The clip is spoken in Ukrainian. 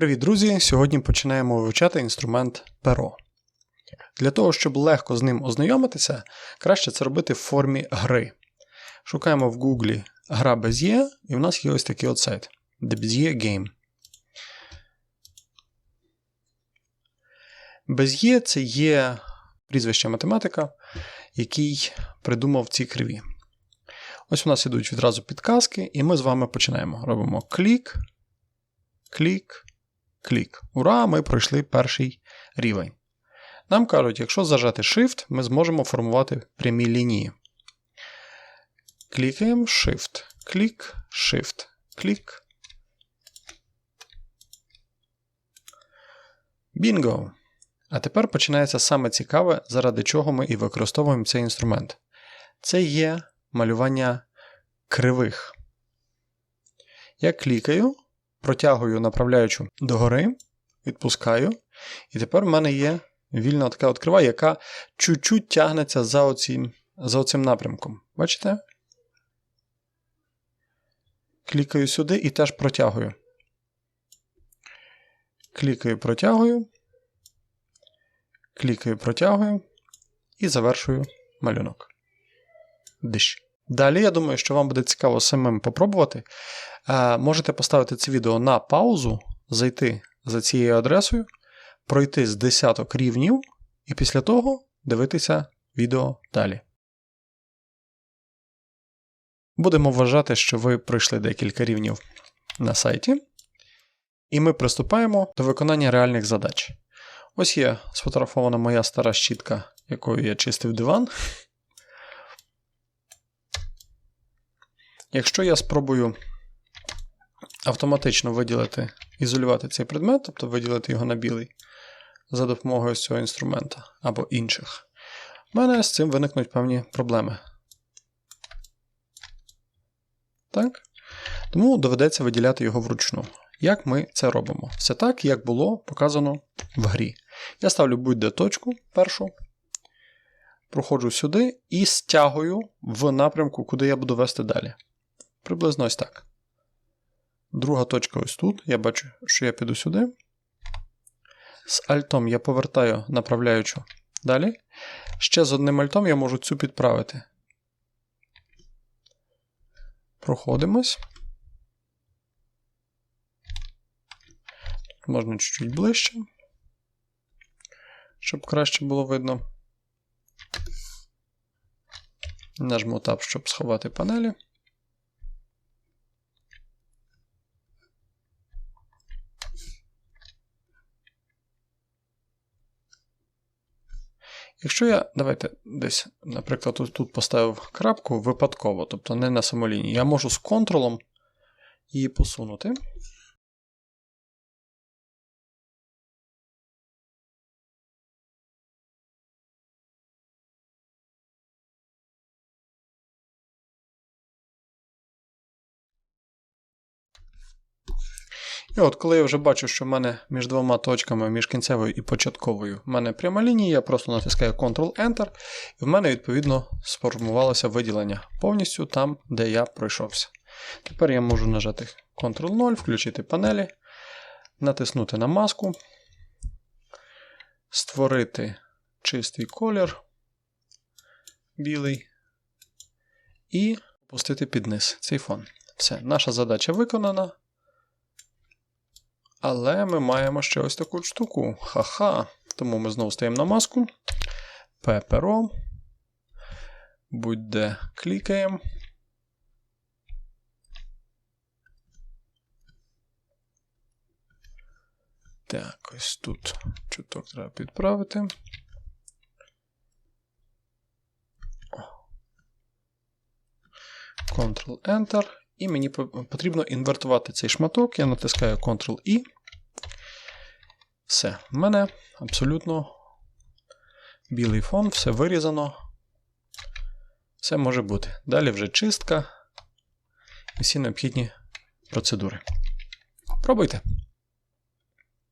Привіт, друзі! Сьогодні починаємо вивчати інструмент перо. Для того, щоб легко з ним ознайомитися, краще це робити в формі гри. Шукаємо в Гуглі гра Bezier, і в нас є ось такий от сайт The Bezier Game. Bezier – це є прізвище математика, який придумав ці криві. Ось у нас ідуть відразу підказки, і ми з вами починаємо. Робимо клік, клік, клік. Ура! Ми пройшли перший рівень. Нам кажуть, якщо зажати Shift, ми зможемо формувати прямі лінії. Клікаємо Shift, клік, Shift, клік. Бінго! А тепер починається саме цікаве, заради чого ми і використовуємо цей інструмент. Це є малювання кривих. Я клікаю, протягую направляючу догори, відпускаю. І тепер в мене є вільна така от крива, яка чуть-чуть тягнеться за оцим, за оцим напрямком. Бачите? Клікаю сюди і теж протягую. Клікаю, протягую. Клікаю, протягую і завершую малюнок. Диш. Далі, я думаю, що вам буде цікаво самим попробувати. Е, можете поставити це відео на паузу, зайти за цією адресою, пройти з десяток рівнів, і після того дивитися відео далі. Будемо вважати, що ви пройшли декілька рівнів на сайті, і ми приступаємо до виконання реальних задач. Ось є сфотографована моя стара щітка, якою я чистив диван. Якщо я спробую автоматично виділити, ізолювати цей предмет, тобто виділити його на білий за допомогою цього інструмента або інших, в мене з цим виникнуть певні проблеми. Так? Тому доведеться виділяти його вручну. Як ми це робимо? Все так, як було показано в грі. Я ставлю будь-де точку першу, проходжу сюди і стягую в напрямку, куди я буду вести далі. Приблизно ось так. Друга точка ось тут. Я бачу, що я піду сюди. З альтом я повертаю направляючу далі. Ще з одним альтом я можу цю підправити. Проходимось. Можна чуть-чуть ближче, щоб краще було видно. Нажму Tab, щоб сховати панелі. Якщо я, давайте десь, наприклад, тут, тут поставив крапку випадково, тобто не на самолінії, я можу з контролом її посунути. І от коли я вже бачу, що в мене між двома точками, між кінцевою і початковою, в мене пряма лінія, я просто натискаю Ctrl-Enter, і в мене, відповідно, сформувалося виділення повністю там, де я пройшовся. Тепер я можу нажати Ctrl-0, включити панелі, натиснути на маску, створити чистий колір білий і опустити під низ цей фон. Все, наша задача виконана. Але ми маємо ще ось таку штуку. Ха-ха. Тому ми знову стаємо на маску. Пеперо. Будь-де клікаємо. Так, ось тут чуток треба підправити. Ctrl-Enter. І мені потрібно інвертувати цей шматок. Я натискаю Ctrl-I. Все, в мене абсолютно білий фон, все вирізано. Все може бути. Далі вже чистка і всі необхідні процедури. Пробуйте.